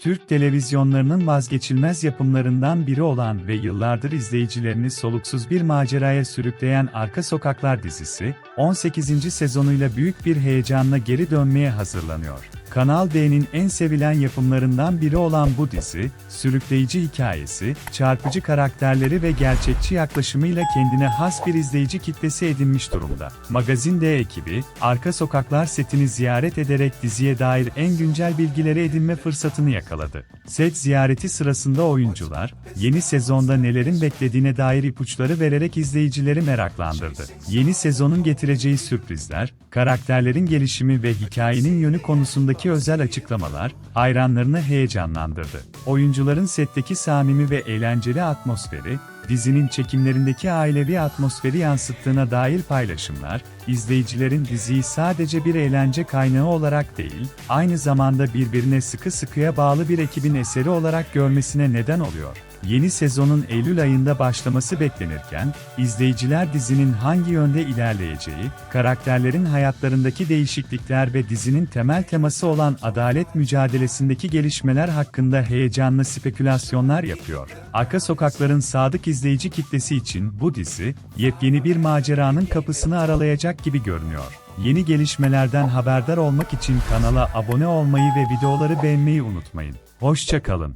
Türk televizyonlarının vazgeçilmez yapımlarından biri olan ve yıllardır izleyicilerini soluksuz bir maceraya sürükleyen Arka Sokaklar dizisi, 18. sezonuyla büyük bir heyecanla geri dönmeye hazırlanıyor. Kanal D'nin en sevilen yapımlarından biri olan bu dizi, sürükleyici hikayesi, çarpıcı karakterleri ve gerçekçi yaklaşımıyla kendine has bir izleyici kitlesi edinmiş durumda. Magazin D ekibi, Arka Sokaklar setini ziyaret ederek diziye dair en güncel bilgileri edinme fırsatını yakaladı. Set ziyareti sırasında oyuncular, yeni sezonda nelerin beklediğine dair ipuçları vererek izleyicileri meraklandırdı. Yeni sezonun getireceği sürprizler, karakterlerin gelişimi ve hikayenin yönü konusundaki özel açıklamalar, hayranlarını heyecanlandırdı. Oyuncuların setteki samimi ve eğlenceli atmosferi, dizinin çekimlerindeki ailevi atmosferi yansıttığına dair paylaşımlar, izleyicilerin diziyi sadece bir eğlence kaynağı olarak değil, aynı zamanda birbirine sıkı sıkıya bağlı bir ekibin eseri olarak görmesine neden oluyor. Yeni sezonun Eylül ayında başlaması beklenirken, izleyiciler dizinin hangi yönde ilerleyeceği, karakterlerin hayatlarındaki değişiklikler ve dizinin temel teması olan adalet mücadelesindeki gelişmeler hakkında heyecanlı spekülasyonlar yapıyor. Arka sokakların sadık izleyici kitlesi için bu dizi, yepyeni bir maceranın kapısını aralayacak gibi görünüyor. Yeni gelişmelerden haberdar olmak için kanala abone olmayı ve videoları beğenmeyi unutmayın. Hoşça kalın.